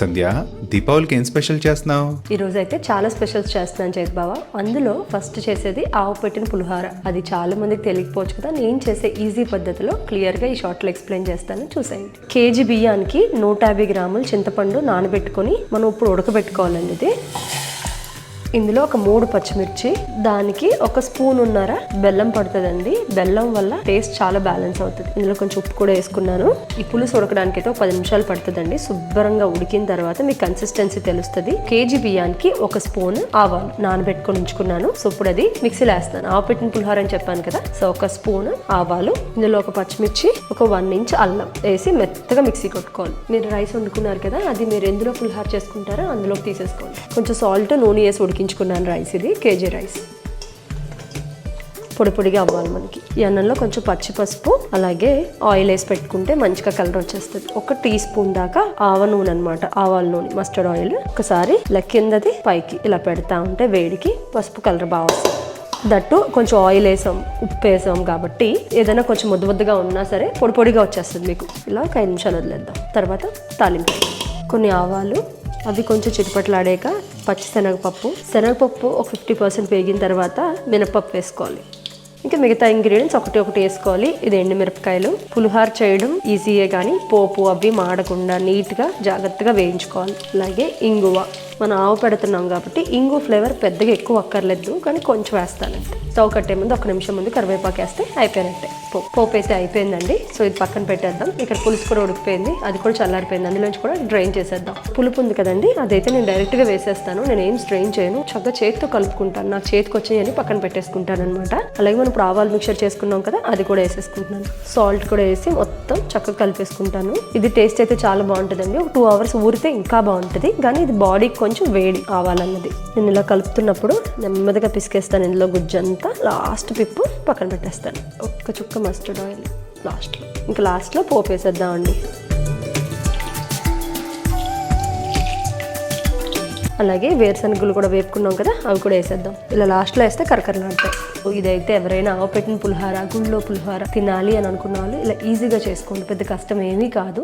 సంధ్య దీపావళికి ఏం స్పెషల్ చేస్తున్నావు? ఈ రోజు అయితే చాలా స్పెషల్స్ చేస్తున్నాను చేతి బావ. అందులో ఫస్ట్ చేసేది ఆవు పెట్టిన పులిహార. అది చాలా మందికి తెలియకపోవచ్చు కదా నేను చేసే ఈజీ పద్ధతిలో క్లియర్గా ఈ షార్ట్లో ఎక్స్ప్లెయిన్ చేస్తాను. చూసేయండి. కేజీ బియ్యానికి నూట యాభై గ్రాములు చింతపండు నానబెట్టుకొని మనం ఇప్పుడు ఉడకబెట్టుకోవాలండి ఇది. ఇందులో ఒక మూడు పచ్చిమిర్చి దానికి ఒక స్పూన్ ఉన్నర బెల్లం పడుతుందండి. బెల్లం వల్ల టేస్ట్ చాలా బ్యాలెన్స్ అవుతుంది. ఇందులో కొంచెం ఉప్పు కూడా వేసుకున్నాను. ఈ పులుసు ఉడకడానికి అయితే ఒక పది నిమిషాలు పడుతుందండి. శుభ్రంగా ఉడికిన తర్వాత మీకు కన్సిస్టెన్సీ తెలుస్తుంది. కేజీ బియ్యానికి ఒక స్పూన్ ఆవాలు నానబెట్టుకొని ఉంచుకున్నాను. సో ఇప్పుడు అది మిక్సీలో వేస్తాను. ఆవు పెట్టిన పులిహోర అని చెప్పాను కదా. సో ఒక స్పూన్ ఆవాలు ఇందులో ఒక పచ్చిమిర్చి ఒక వన్ ఇంచ్ అల్లం వేసి మెత్తగా మిక్సీ కొట్టుకోవాలి. మీరు రైస్ వండుకున్నారు కదా అది మీరు ఎందులో పులిహోర చేసుకుంటారో అందులోకి తీసేసుకోండి. కొంచెం సాల్ట్ నూనె వేసి ఉడికి ఉడికించుకున్నాను రైస్ ఇది కేజీ రైస్. పొడి పొడిగా అవ్వాలి మనకి. ఈ అన్నంలో కొంచెం పచ్చి పసుపు అలాగే ఆయిల్ వేసి పెట్టుకుంటే మంచిగా కలర్ వచ్చేస్తుంది. ఒక టీ స్పూన్ దాకా ఆవ నూనె అనమాట ఆవాల నూనె మస్టర్డ్ ఆయిల్. ఒకసారి ఇలా కిందది పైకి ఇలా పెడతా ఉంటే వేడికి పసుపు కలర్ బాగా వస్తుంది. దట్టు కొంచెం ఆయిల్ వేసాం ఉప్పు వేసాం కాబట్టి ఏదైనా కొంచెం ముద్దు ముద్దగా ఉన్నా సరే పొడి పొడిగా వచ్చేస్తుంది మీకు. ఇలా ఒక ఐదు నిమిషాలు వదిలేద్దాం. తర్వాత తాలింపు. కొన్ని ఆవాలు అవి కొంచెం చిటపట్లాడాక పచ్చి శనగపప్పు. శనగపప్పు ఒక ఫిఫ్టీ పర్సెంట్ వేగిన తర్వాత మినపప్పు వేసుకోవాలి. ఇంకా మిగతా ఇంగ్రీడియంట్స్ ఒకటి ఒకటి వేసుకోవాలి. ఇది ఎండుమిరపకాయలు పులిహార చేయడం ఈజీయే కానీ పోపు అవి మాడకుండా నీట్గా జాగ్రత్తగా వేయించుకోవాలి. అలాగే ఇంగువ. మనం ఆవు పెడుతున్నాం కాబట్టి ఇంగు ఫ్లేవర్ పెద్దగా ఎక్కువ అక్కర్లేదు కానీ కొంచెం వేస్తానంటే స్టవ్ కట్టే ముందు ఒక నిమిషం ముందు కరివేపాకు వేస్తే అయిపోయినట్టే. పోపు అయితే అయిపోయిందండి. సో ఇది పక్కన పెట్టేద్దాం. ఇక్కడ పులుసు కూడా ఉడికిపోయింది. అది కూడా చల్లారిపోయింది. అందులోంచి కూడా డ్రైన్ చేసేద్దాం. పులుపు ఉంది కదండి అదైతే నేను డైరెక్ట్గా వేసేస్తాను. నేను ఏం స్ట్రెయిన్ చేయను. చక్కగా చేతితో కలుపుకుంటాను. నాకు చేతికి వచ్చాయని పక్కన పెట్టేసుకుంటాను అనమాట అలాగే మనం ప్రావాలు మిక్చర్ చేసుకున్నాం కదా అది కూడా వేసేసుకుంటున్నాను. సాల్ట్ కూడా వేసి మొత్తం చక్కగా కలిపేసుకుంటాను. ఇది టేస్ట్ అయితే చాలా బాగుంటుందండి. ఒక టూ అవర్స్ ఊరితే ఇంకా బాగుంటుంది. కానీ ఇది బాడీకి కొంచెం వేడి ఆవాలన్నది నేను ఇలా కలుపుతున్నప్పుడు నెమ్మదిగా పిసికేస్తాను ఇందులో గుజ్జంతా. లాస్ట్ పిప్పు పక్కన పెట్టేస్తాను. ఒక్క చుక్క మస్టర్డ్ ఆయిల్ లాస్ట్లో ఇంకా లాస్ట్లో పోపు వేసేద్దామండి. అలాగే వేరుశనగలు కూడా వేపుకున్నాం కదా అవి కూడా వేసేద్దాం. ఇలా లాస్ట్లో వేస్తే కరకరలాడతాయి. ఇదైతే ఎవరైనా ఆవు పెట్టిన పులిహార గుళ్ళో పులిహార తినాలి అని అనుకున్న వాళ్ళు ఇలా ఈజీగా చేసుకోండి. పెద్ద కష్టం ఏమీ కాదు.